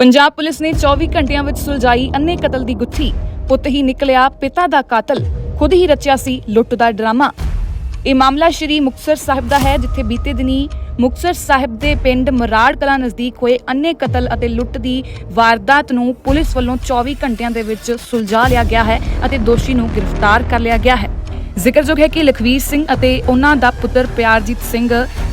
Punjab police ਨੇ 24 ਘੰਟਿਆਂ ਵਿੱਚ ਸੁਲਝਾਈ ਅੰਨੇ ਕਤਲ ਦੀ ਗੁੱਥੀ ਪੁੱਤ ਹੀ ਨਿਕਲਿਆ, ਪਿਤਾ ਦਾ ਕਾਤਲ। ਖੁਦ ਹੀ ਰਚਿਆ ਸੀ ਲੁੱਟ ਦਾ ਡਰਾਮਾ। ਇਹ ਮਾਮਲਾ ਸ਼੍ਰੀ ਮੁਕਤਸਰ ਸਾਹਿਬ ਦਾ ਹੈ, ਜਿੱਥੇ ਬੀਤੇ ਦਿਨੀ ਮੁਕਤਸਰ ਸਾਹਿਬ ਦੇ ਪਿੰਡ ਮਰਾੜ ਕਲਾਂ ਨਜ਼ਦੀਕ ਹੋਏ ਅੰਨੇ ਕਤਲ ਅਤੇ ਲੁੱਟ ਦੀ ਵਾਰਦਾਤ ਨੂੰ ਪੁਲਿਸ ਵੱਲੋਂ 24 ਘੰਟਿਆਂ ਦੇ ਵਿੱਚ ਸੁਲਝਾ ਲਿਆ ਗਿਆ ਹੈ ਅਤੇ ਦੋਸ਼ੀ ਨੂੰ ਗ੍ਰਿਫਤਾਰ ਕਰ ਲਿਆ ਗਿਆ ਹੈ। ਜ਼ਿਕਰਯੋਗ ਹੈ ਕਿ ਲਖਵੀਰ ਸਿੰਘ ਅਤੇ ਉਹਨਾਂ ਦਾ ਪੁੱਤਰ ਪਿਆਰਜੀਤ ਸਿੰਘ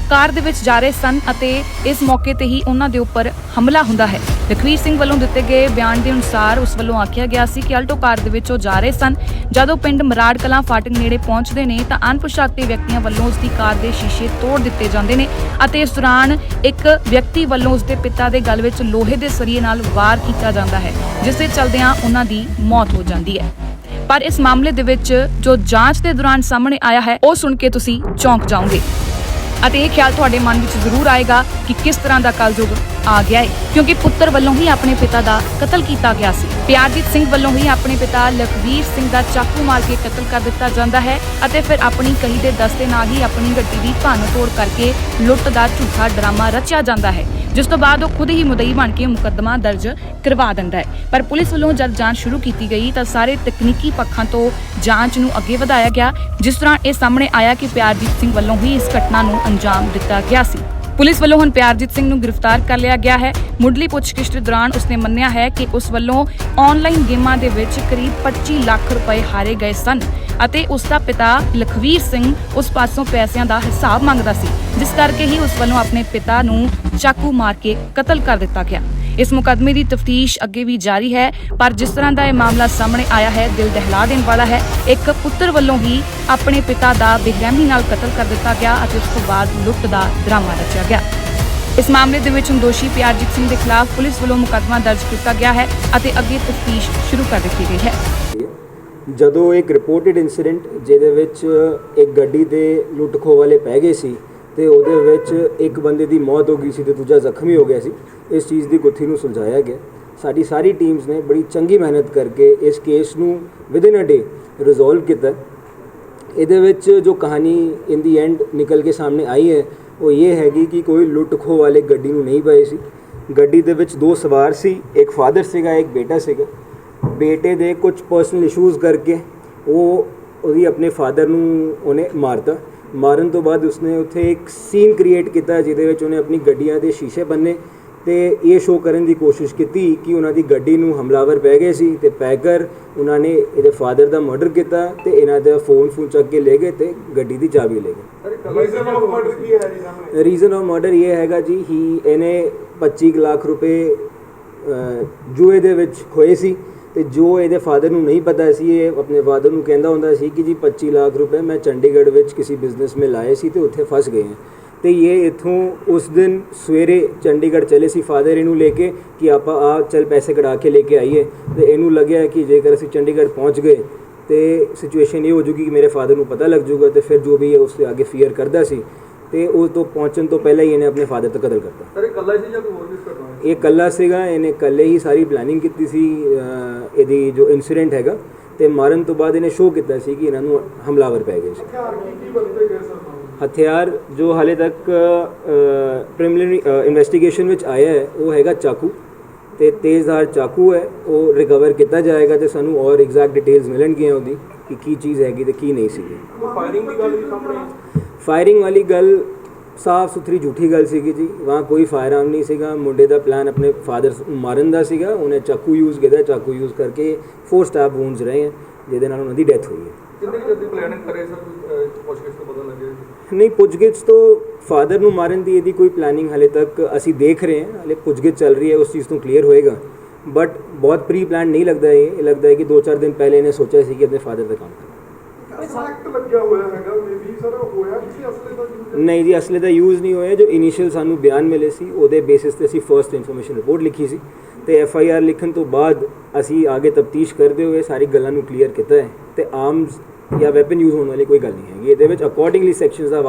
ਕਾਰ ਦੇ ਵਿੱਚ ਜਾ ਰਹੇ ਸਨ ਅਤੇ ਇਸ ਮੌਕੇ ਤੇ ਹੀ ਉਹਨਾਂ ਦੇ ਉੱਪਰ ਹਮਲਾ ਹੁੰਦਾ ਹੈ। ਲਖਵੀਰ ਸਿੰਘ ਵੱਲੋਂ ਦਿੱਤੇ ਗਏ ਬਿਆਨ ਦੇ ਅਨੁਸਾਰ ਉਸ ਵੱਲੋਂ ਆਖਿਆ ਗਿਆ ਸੀ ਕਿ ਅਲਟੋ ਕਾਰ ਦੇ ਵਿੱਚ ਉਹ ਜਾ ਰਹੇ ਸਨ। ਜਦੋਂ ਪਿੰਡ ਮਰਾੜ ਕਲਾਂ ਫਾਟਕ ਨੇੜੇ ਪਹੁੰਚਦੇ ਨੇ ਤਾਂ ਅਣਪਛਾਤੇ ਵਿਅਕਤੀਆਂ ਵੱਲੋਂ ਉਸ ਦੀ ਕਾਰ ਦੇ ਸ਼ੀਸ਼ੇ ਤੋੜ ਦਿੱਤੇ ਜਾਂਦੇ ਨੇ ਅਤੇ ਇਸ ਦੌਰਾਨ ਇੱਕ ਵਿਅਕਤੀ ਵੱਲੋਂ ਉਸ ਦੇ ਪਿਤਾ ਦੇ ਗਲ ਵਿੱਚ ਲੋਹੇ ਦੇ ਸਰੀਏ ਨਾਲ ਵਾਰ ਕੀਤਾ ਜਾਂਦਾ ਹੈ, ਜਿਸ ਦੇ ਚਲਦਿਆਂ ਉਹਨਾਂ ਦੀ ਮੌਤ ਹੋ ਜਾਂਦੀ ਹੈ। ਪਰ ਇਸ ਮਾਮਲੇ ਦੇ ਵਿੱਚ ਜੋ ਜਾਂਚ ਦੇ ਦੌਰਾਨ ਸਾਹਮਣੇ ਆਇਆ ਹੈ, ਉਹ ਸੁਣ ਕੇ ਤੁਸੀਂ ਚੌਂਕ ਜਾਓਗੇ। ਅਤੇ ਇਹ ਖਿਆਲ ਤੁਹਾਡੇ ਮਨ ਵਿੱਚ ਜ਼ਰੂਰ ਆਏਗਾ ਕਿ ਕਿਸ ਤਰ੍ਹਾਂ ਦਾ ਕਲਯੁਗ ਆ ਗਿਆ ਹੈ, ਕਿਉਂਕਿ ਪੁੱਤਰ ਵੱਲੋਂ ਹੀ ਆਪਣੇ ਪਿਤਾ ਦਾ ਕਤਲ ਕੀਤਾ ਗਿਆ ਸੀ। ਪਿਆਰਜੀਤ ਸਿੰਘ ਵੱਲੋਂ ਹੀ ਆਪਣੇ ਪਿਤਾ ਲਖਵੀਰ ਸਿੰਘ ਦਾ ਚਾਕੂ ਮਾਰ ਕੇ ਕਤਲ ਕਰ ਦਿੱਤਾ ਜਾਂਦਾ ਹੈ ਅਤੇ ਫਿਰ ਆਪਣੀ ਕਹੀ ਦੇ ਦਸਤੇ ਨਾਲ ਹੀ ਆਪਣੀ ਗੱਡੀ ਦੀ ਭੰਨ ਤੋੜ ਕਰਕੇ ਲੁੱਟ ਦਾ ਝੂਠਾ ਡਰਾਮਾ ਰਚਿਆ ਜਾਂਦਾ ਹੈ। ਜਿਸ ਤੋਂ ਬਾਅਦ ਉਹ ਖੁਦ ਹੀ ਮੁਦਈ ਬਣ ਕੇ ਮੁਕੱਦਮਾ ਦਰਜ ਕਰਵਾ ਦਿੰਦਾ ਹੈ। ਪਰ ਪੁਲਿਸ ਵੱਲੋਂ ਜਦ ਜਾਂਚ ਸ਼ੁਰੂ ਕੀਤੀ ਗਈ ਤਾਂ ਸਾਰੇ ਤਕਨੀਕੀ ਪੱਖਾਂ ਤੋਂ ਜਾਂਚ ਨੂੰ ਅੱਗੇ ਵਧਾਇਆ ਗਿਆ, ਜਿਸ ਤਰ੍ਹਾਂ ਇਹ ਸਾਹਮਣੇ ਆਇਆ ਕਿ ਪਿਆਰਜੀਤ ਸਿੰਘ ਵੱਲੋਂ ਹੀ ਇਸ ਘਟਨਾ ਨੂੰ ਅੰਜਾਮ ਦਿੱਤਾ ਗਿਆ ਸੀ। ਪੁਲਿਸ ਵੱਲੋਂ ਹੁਣ ਪਿਆਰਜੀਤ ਸਿੰਘ ਨੂੰ ਗ੍ਰਿਫਤਾਰ ਕਰ ਲਿਆ ਗਿਆ ਹੈ। ਮੁੱਢਲੀ ਪੁੱਛਗਿੱਛ ਦੇ ਦੌਰਾਨ ਉਸਨੇ ਮੰਨਿਆ ਹੈ ਕਿ ਉਸ ਵੱਲੋਂ ਆਨਲਾਈਨ ਗੇਮਾਂ ਦੇ ਵਿੱਚ ਕਰੀਬ 25 ਲੱਖ ਰੁਪਏ ਹਾਰੇ ਗਏ ਸਨ। ਅਤੇ ਉਸ ਦਾ ਪਿਤਾ ਲਖਵੀਰ ਸਿੰਘ ਉਸ ਪਾਸੋਂ ਪੈਸਿਆਂ ਦਾ ਹਿਸਾਬ ਮੰਗਦਾ ਸੀ, ਜਿਸ ਕਰਕੇ ਹੀ ਉਸ ਵੱਲੋਂ ਆਪਣੇ ਪਿਤਾ ਨੂੰ ਚਾਕੂ ਮਾਰ ਕੇ ਕਤਲ ਕਰ ਦਿੱਤਾ ਗਿਆ। ਇਸ ਮੁਕੱਦਮੇ ਦੀ ਤਫਤੀਸ਼ ਅੱਗੇ ਵੀ ਜਾਰੀ ਹੈ, ਪਰ ਜਿਸ ਤਰ੍ਹਾਂ ਦਾ ਇਹ ਮਾਮਲਾ ਸਾਹਮਣੇ ਆਇਆ ਹੈ, ਦਿਲ ਦਹਿਲਾ ਦੇਣ ਵਾਲਾ ਹੈ। ਇੱਕ ਪੁੱਤਰ ਵੱਲੋਂ ਹੀ ਆਪਣੇ ਪਿਤਾ ਦਾ ਬੇਰਹਿਮੀ ਨਾਲ ਕਤਲ ਕਰ ਦਿੱਤਾ ਗਿਆ ਅਤੇ ਉਸ ਤੋਂ ਬਾਅਦ ਲੁੱਟ ਦਾ ਡਰਾਮਾ ਰਚਿਆ ਗਿਆ। ਇਸ ਮਾਮਲੇ ਦੇ ਵਿੱਚ ਹੁਣ ਦੋਸ਼ੀ ਪਿਆਰਜੀਤ ਸਿੰਘ ਦੇ ਖਿਲਾਫ ਪੁਲਿਸ ਵੱਲੋਂ ਮੁਕੱਦਮਾ ਦਰਜ ਕੀਤਾ ਗਿਆ ਹੈ ਅਤੇ ਅੱਗੇ ਤਫਤੀਸ਼ ਸ਼ੁਰੂ ਕਰ ਦਿੱਤੀ ਗਈ ਹੈ। ਜਦੋਂ ਇੱਕ ਰਿਪੋਰਟਡ ਇਨਸੀਡੈਂਟ ਜਿਹਦੇ ਵਿੱਚ ਇੱਕ ਗੱਡੀ ਦੇ ਲੁੱਟ ਖੋਹ ਵਾਲੇ ਪੈ ਗਏ ਸੀ ਤੇ ਉਹਦੇ ਵਿੱਚ ਇੱਕ ਬੰਦੇ ਦੀ ਮੌਤ ਹੋ ਗਈ ਸੀ ਤੇ ਦੂਜਾ ਜ਼ਖਮੀ ਹੋ ਗਿਆ ਸੀ, ਇਸ ਚੀਜ਼ ਦੀ ਗੁੱਥੀ ਨੂੰ ਸੁਲਝਾਇਆ ਗਿਆ। ਸਾਡੀ ਸਾਰੀ ਟੀਮਸ ਨੇ ਬੜੀ ਚੰਗੀ ਮਿਹਨਤ ਕਰਕੇ ਇਸ ਕੇਸ ਨੂੰ ਵਿਦਿਨ ਅ ਡੇ ਰਿਜ਼ੋਲਵ ਕੀਤਾ। ਇਹਦੇ ਵਿੱਚ ਜੋ ਕਹਾਣੀ ਇਨ ਦੀ ਐਂਡ ਨਿਕਲ ਕੇ ਸਾਹਮਣੇ ਆਈ ਹੈ, ਉਹ ਇਹ ਹੈਗੀ ਕਿ ਕੋਈ ਲੁੱਟ ਖੋਹ ਵਾਲੇ ਗੱਡੀ ਨੂੰ ਨਹੀਂ ਪਏ ਸੀ। ਗੱਡੀ ਦੇ ਵਿੱਚ ਦੋ ਸਵਾਰ ਸੀ, ਇੱਕ ਫਾਦਰ ਸੀਗਾ, ਇੱਕ ਬੇਟਾ ਸੀਗਾ। ਬੇਟੇ ਦੇ ਕੁਝ ਪਰਸਨਲ ਇਸ਼ੂਜ਼ ਕਰਕੇ ਉਹ ਉਹਦੀ ਆਪਣੇ ਫਾਦਰ ਨੂੰ ਉਹਨੇ ਮਾਰਤਾ। ਮਾਰਨ ਤੋਂ ਬਾਅਦ ਉਸਨੇ ਉੱਥੇ ਇੱਕ ਸੀਨ ਕ੍ਰੀਏਟ ਕੀਤਾ ਜਿਹਦੇ ਵਿੱਚ ਉਹਨੇ ਆਪਣੀ ਗੱਡੀਆਂ ਦੇ ਸ਼ੀਸ਼ੇ ਬੰਨੇ ਤੇ ਇਹ ਸ਼ੋਅ ਕਰਨ ਦੀ ਕੋਸ਼ਿਸ਼ ਕੀਤੀ ਕਿ ਉਹਨਾਂ ਦੀ ਗੱਡੀ ਨੂੰ ਹਮਲਾਵਰ ਪੈ ਗਏ ਸੀ ਤੇ ਪੈਕਰ ਉਹਨਾਂ ਨੇ ਇਹਦੇ ਫਾਦਰ ਦਾ ਮਰਡਰ ਕੀਤਾ ਤੇ ਇਹਨਾਂ ਦਾ ਫੋਨ ਫੋਨ ਚੱਕ ਕੇ ਲੈ ਗਏ ਤੇ ਗੱਡੀ ਦੀ ਚਾਬੀ ਲੈ ਗਏ। ਰੀਜ਼ਨ ਆਫ ਮਰਡਰ ਕੀ ਹੈ ਜੀ ਸਾਹਮਣੇ? ਰੀਜ਼ਨ ਆਫ ਮਰਡਰ ਇਹ ਹੈਗਾ ਜੀ ਹੀ ਇਹਨੇ 25 ਕੁ ਲੱਖ ਰੁਪਏ ਜੂਏ ਦੇ ਵਿੱਚ ਖੋਏ ਸੀ। ਤੇ ਜੋ ਇਹਦੇ ਫਾਦਰ ਨੂੰ ਨਹੀਂ ਪਤਾ ਸੀ, ਇਹ ਆਪਣੇ ਫਾਦਰ ਨੂੰ ਕਹਿੰਦਾ ਹੁੰਦਾ ਸੀ ਕਿ ਜੀ 25 ਲੱਖ ਰੁਪਏ ਮੈਂ ਚੰਡੀਗੜ੍ਹ ਵਿੱਚ ਕਿਸੇ ਬਿਜ਼ਨਸ ਮੇ ਲਾਏ ਸੀ ਤੇ ਉੱਥੇ ਫਸ ਗਏ ਹਾਂ। ਤੇ ਇਹ ਇਥੋਂ ਉਸ ਦਿਨ ਸਵੇਰੇ ਚੰਡੀਗੜ੍ਹ ਚਲੇ ਸੀ ਫਾਦਰ ਇਹਨੂੰ ਲੈ ਕੇ ਕਿ ਆਪਾਂ ਆ ਚੱਲ ਪੈਸੇ ਕਢਾ ਕੇ ਲੈ ਕੇ ਆਈਏ। ਤੇ ਇਹਨੂੰ ਲੱਗਿਆ ਕਿ ਜੇਕਰ ਅਸੀਂ ਚੰਡੀਗੜ੍ਹ ਪਹੁੰਚ ਗਏ ਤੇ ਸਿਚੁਏਸ਼ਨ ਇਹ ਹੋ ਜੂਗੀ ਕਿ ਮੇਰੇ ਫਾਦਰ ਨੂੰ ਪਤਾ ਲੱਗ ਜੂਗਾ ਤੇ ਫਿਰ ਜੋ ਵੀ ਹੈ ਉਸ ਦੇ ਅੱਗੇ ਫੀਅਰ ਕਰਦਾ ਸੀ ਤੇ ਉਸ ਤੋਂ ਪਹੁੰਚਣ ਤੋਂ ਪਹਿਲਾਂ ਹੀ ਇਹਨੇ ਆਪਣੇ ਫਾਦਰ ਤੇ ਕਤਲ ਕਰਤਾ। ਸਰ ਇਹ ਕੱਲਾ ਸੀ ਜਾਂ ਕੋਈ ਹੋਰ ਵੀ ਕਰਨਾ ਇਹ ਕੱਲਾ ਸੀਗਾ ਇਹਨੇ ਕੱਲੇ ਹੀ ਸਾਰੀ ਪਲੈਨਿੰਗ ਕੀਤੀ ਸੀ ਇਹਦੀ ਜੋ ਇਨਸੀਡੈਂਟ ਹੈਗਾ ਤੇ ਮਾਰਨ ਤੋਂ ਬਾਅਦ ਇਹਨੇ ਸ਼ੋਅ ਕੀਤਾ ਸੀ ਕਿ ਇਹਨਾਂ ਨੂੰ ਹਮਲਾਵਰ ਪੈ ਗਏ ਸੀ। ਹਥਿਆਰ ਜੋ ਹਾਲੇ ਤੱਕ ਪ੍ਰੀਲਿਮਿਨਰੀ ਇਨਵੈਸਟੀਗੇਸ਼ਨ ਵਿੱਚ ਆਇਆ ਹੈ ਉਹ ਹੈਗਾ ਚਾਕੂ ਤੇ ਤੇਜ਼ਧਾਰ ਚਾਕੂ ਹੈ ਉਹ ਰਿਕਵਰ ਕੀਤਾ ਜਾਏਗਾ ਤੇ ਸਾਨੂੰ ਔਰ ਐਗਜ਼ੈਕਟ ਡਿਟੇਲਸ ਮਿਲਣਗੀਆਂ ਉਹਦੀ ਕਿ ਕੀ ਚੀਜ਼ ਹੈਗੀ ਤੇ ਕੀ ਨਹੀਂ ਸੀਗੀ। ਫਾਇਰਿੰਗ ਦੀ ਗੱਲ ਵੀ ਸਾਹਮਣੇ? ਫਾਇਰਿੰਗ ਵਾਲੀ ਗੱਲ ਸਾਫ਼ ਸੁਥਰੀ ਝੂਠੀ ਗੱਲ ਸੀਗੀ ਜੀ। ਵਾਂ ਕੋਈ ਫਾਇਰਆਰਮ ਨਹੀਂ ਸੀਗਾ। ਮੁੰਡੇ ਦਾ ਪਲਾਨ ਆਪਣੇ ਫਾਦਰ ਮਾਰਨ ਦਾ ਸੀਗਾ। ਉਹਨੇ ਚਾਕੂ ਯੂਜ਼ ਕੀਤਾ। ਚਾਕੂ ਯੂਜ਼ ਕਰਕੇ ਫੋਰ ਸਟੈਪ ਵੂਨਸ ਰਹੇ ਹੈ ਜਿਹਦੇ ਨਾਲ ਉਹਨਾਂ ਦੀ ਡੈਥ ਹੋਈ ਹੈ ਕਿੰਨੇ ਜਲਦੀ ਪਲੈਨਿੰਗ ਕਰੇ ਸਰ? ਕੋਈ ਪੁੱਛਗਿੱਛ ਤੋਂ ਪਤਾ? ਨਹੀਂ ਪੁੱਛਗਿੱਛ ਤੋਂ ਫਾਦਰ ਨੂੰ ਮਾਰਨ ਦੀ ਇਹਦੀ ਕੋਈ ਪਲਾਨਿੰਗ ਹਲੇ ਤੱਕ ਅਸੀਂ ਦੇਖ ਰਹੇ ਹਾਂ। ਹਲੇ ਪੁੱਛਗਿੱਛ ਚੱਲ ਰਹੀ ਹੈ। ਉਸ ਚੀਜ਼ ਤੋਂ ਕਲੀਅਰ ਹੋਏਗਾ। ਬਟ ਬਹੁਤ ਪ੍ਰੀ ਪਲਾਨ ਨਹੀਂ ਲੱਗਦਾ ਇਹ। ਇਹ ਲੱਗਦਾ ਹੈ ਕਿ 2-4 ਦਿਨ ਪਹਿਲੇ ਇਹਨੇ ਸੋਚਿਆ ਸੀ ਕਿ ਆਪਣੇ ਫਾਦਰ ਦਾ ਕੰਮ ਕਰਨਾ ਸੈਕਟ ਲੱਗਿਆ ਹੋਇਆ ਹੈਗਾ ਮੇਬੀ ਸਰ ਹੋਇਆ ਕਿਸੇ ਅਸਲੇ ਦਾ ਯੂਜ਼ ਨਹੀਂ ਜੀ, ਅਸਲੇ ਦਾ ਯੂਜ਼ ਨਹੀਂ ਹੋਇਆ। ਜੋ ਇਨੀਸ਼ੀਅਲ ਸਾਨੂੰ ਬਿਆਨ ਮਿਲੇ ਸੀ, ਉਹਦੇ ਬੇਸਿਸ ਤੇ ਅਸੀਂ ਫਰਸਟ ਇਨਫੋਰਮੇਸ਼ਨ ਰਿਪੋਰਟ ਲਿਖੀ ਸੀ। ਤੇ ਐਫ ਆਈ ਆਰ ਲਿਖਣ ਤੋਂ ਬਾਅਦ ਅਸੀਂ ਆਗੇ ਤਫਤੀਸ਼ ਕਰਦੇ ਹੋਏ ਸਾਰੀ ਗੱਲਾਂ ਨੂੰ ਕਲੀਅਰ ਕੀਤਾ ਹੈ। ਤੇ ਆਰਮਸ ਜਾਂ ਵੈਪਨ ਯੂਜ਼ ਹੋਣ ਵਾਲੀ ਕੋਈ ਗੱਲ ਨਹੀਂ ਹੈਗੀ। ਇਹਦੇ ਵਿੱਚ ਅਕੋਰਡਿੰਗਲੀ ਸੈਕਸ਼ਨਸ ਦਾ